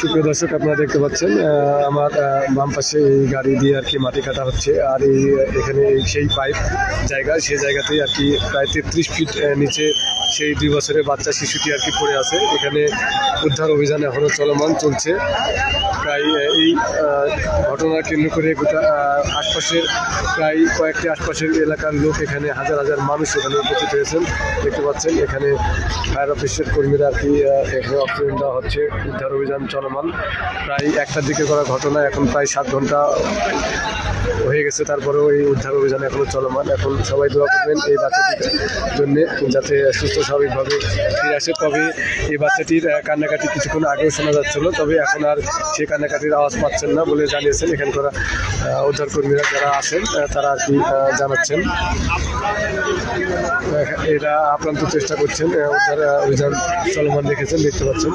সুপ্রিয় দর্শক, আপনারা দেখতে পাচ্ছেন আমার বাম পাশে এই গাড়ি দিয়ে আর কি মাটি কাটা হচ্ছে। আর এই, এখানে সেই পাইপ জায়গা সেই জায়গাতেই আর কি প্রায় তেত্রিশ ফিট নিচে সেই দুই বছরের বাচ্চা, শিশুটি আর কি পড়ে আছে। এখানে উদ্ধার অভিযান এখনও চলমান, চলছে। প্রায় এই ঘটনা কেন্দ্র করে গোটা আশপাশের প্রায় কয়েকটি আশপাশের এলাকার লোক এখানে, হাজার হাজার মানুষ এখানে উপস্থিত হয়েছেন। দেখতে পাচ্ছেন, এখানে ফায়ার অফিসের কর্মীরা আর কি এখানে অক্সিজেন দেওয়া হচ্ছে। উদ্ধার অভিযান চলমান। প্রায় একটার দিকে করা ঘটনা, এখন প্রায় সাত ঘণ্টা হয়ে গেছে তারপরেও ওই উদ্ধার অভিযান এখনও চলমান। এখন সবাই দোয়া করবেন এই বাচ্চাটির জন্য যাতে সুস্থ স্বাভাবিকভাবে ফিরে আসে। তবে এই বাচ্চাটির কান্নাকাটি কিছুক্ষণ আগেও শোনা যাচ্ছিল তবে এখন আর সে কান্নাকাটির আওয়াজ পাচ্ছেন না বলে জানিয়েছেন এখানকার উদ্ধার কর্মীরা যারা আছেন তারা আর কি জানাচ্ছেন। আহ, এরা আপ্রান্ত চেষ্টা করছেন উদ্ধার অভিযান চলমান রেখেছেন দেখতে পাচ্ছেন।